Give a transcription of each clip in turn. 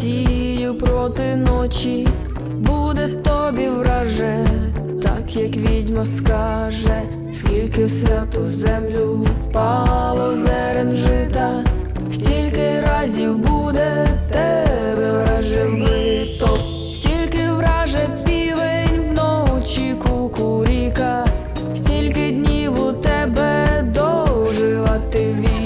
сію проти ночі, буде тобі враже, так як відьма скаже, скільки в святу землю впало зерен жита, стільки разів буде тебе враже вбито, стільки враже півень вночі кукуріка, стільки днів у тебе доживати віка,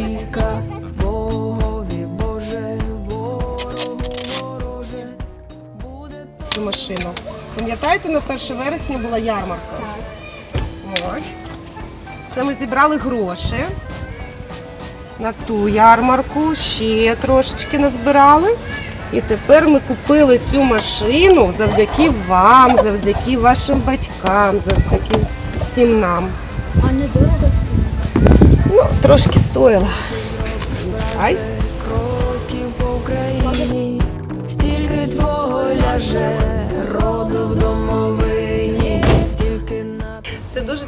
Пам'ятаєте, на 1 вересня була ярмарка? Так. Ось. Це ми зібрали гроші на ту ярмарку, ще трошечки назбирали. І тепер ми купили цю машину завдяки вам, завдяки вашим батькам, завдяки всім нам. А не дорого стоїть? Ну, трошки стоїло. Ай.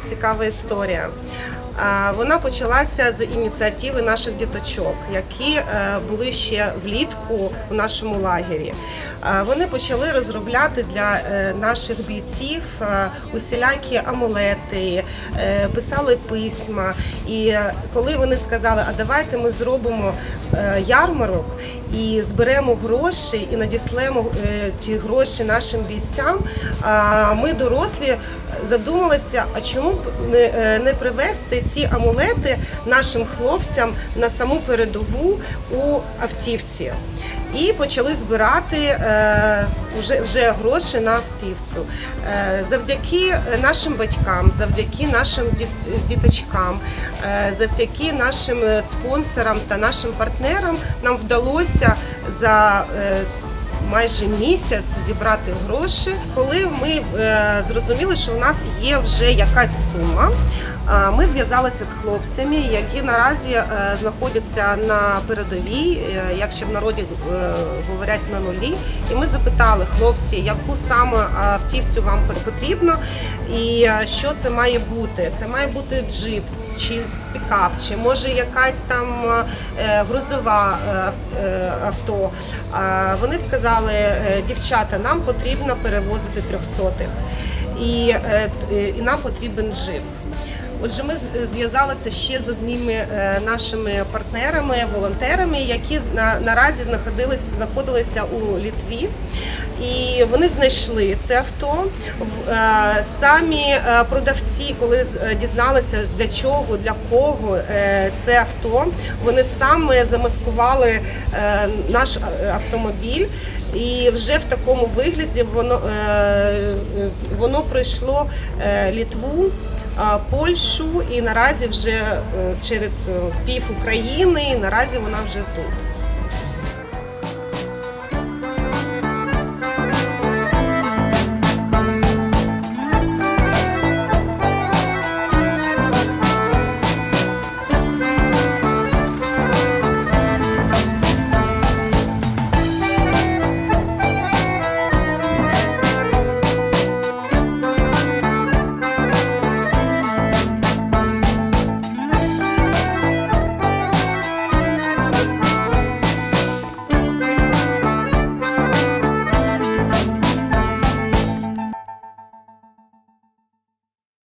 Цікава історія. Вона почалася з ініціативи наших діточок, які е, були ще влітку в нашому лагері. Вони почали розробляти для е, наших бійців е, усілякі амулети, писали письма. І коли вони сказали, а давайте ми зробимо ярмарок і зберемо гроші і надіслемо ті гроші нашим бійцям, ми дорослі задумалися, а чому б не привезти ці амулети нашим хлопцям на саму передову у автівці. І почали збирати е, вже, вже гроші на автівцю. Е, завдяки нашим батькам, завдяки нашим діточкам, е, завдяки нашим спонсорам та нашим партнерам нам вдалося за е, майже місяць зібрати гроші. Коли ми е, зрозуміли, що в нас є вже якась сума, ми зв'язалися з хлопцями, які наразі е, знаходяться на передовій, е, як ще в народі е, говорять на нулі. І ми запитали хлопці, яку саме автівцю вам потрібно, і що це має бути. Це має бути джип чи пікап, чи може якась там грузова ав- авто. Вони сказали, дівчата, нам потрібно перевозити трьохсотих, і, і нам потрібен джип. Отже, ми зв'язалися ще з одними е, нашими партнерами, волонтерами, які на, наразі знаходилися, знаходилися у Літві. І вони знайшли це авто. Е, Самі е, продавці, коли дізналися для чого, для кого це авто, вони саме замаскували наш автомобіль. І вже в такому вигляді воно, воно пройшло Літву. А, Польщу і наразі вже е, через е, пів України, і наразі вона вже тут.